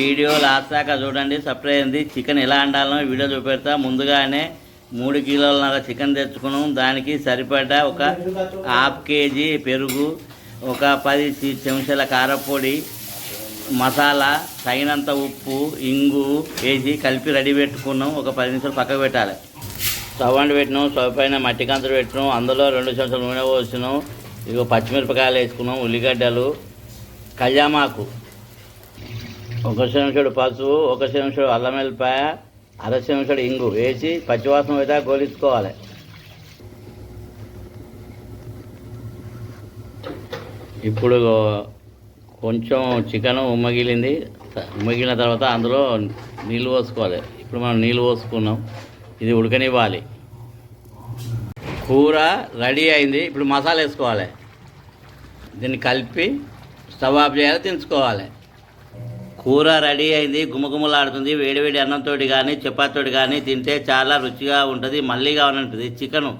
Video last దాకా చూడండి supply అయింది. చికెన్ ఎలా వండాలో వీడియో చూపెడతా. ముందుగానే మూడు కిలోలన్నర చికెన్ తెచ్చుకున్నాం. దానికి సరిపడా ఒక హాఫ్ కేజీ పెరుగు ఒక పది చెంచాల కారపొడి మసాలా తగినంత ఉప్పు ఇంగు వేసి కలిపి రెడీ పెట్టుకున్నాం. ఒక పది నిమిషాలు పక్కకు పెట్టాలి. స్టవ్ అండ్ పెట్టినాం. స్టవ్ పైన మట్టి కంతులు పెట్టినాం. అందులో రెండు చెంచాలు నూనె పోసినాం. ఇదిగో పచ్చిమిరపకాయలు వేసుకున్నాం. ఉల్లిగడ్డలు కళ్యామాకు. ఒక శంషుడు పసుపు ఒక శంషుడు అల్లం వెల్లిపాయ అర శంషుడు ఇంగు వేసి పచ్చివాసన అయితే గోలించుకోవాలి. ఇప్పుడు కొంచెం చికెన్ ఉమ్మగిలింది. ఉమ్మగిలిన తర్వాత అందులో నీళ్ళు పోసుకోవాలి. ఇప్పుడు మనం నీళ్ళు పోసుకున్నాం. ఇది ఉడకనివ్వాలి. కూర రెడీ అయింది. ఇప్పుడు మసాలా వేసుకోవాలి. దీన్ని కలిపి స్టవ్ ఆఫ్ చేయాలి దించుకోవాలి. కూర రెడీ అయింది గుమగుమలాడుతుంది వేడివేడి అన్నంతో కానీ చపాతీతోటి కానీ తింటే చాలా రుచిగా ఉంటుంది మళ్ళీ కావాలనిపిస్తుంది చికెను.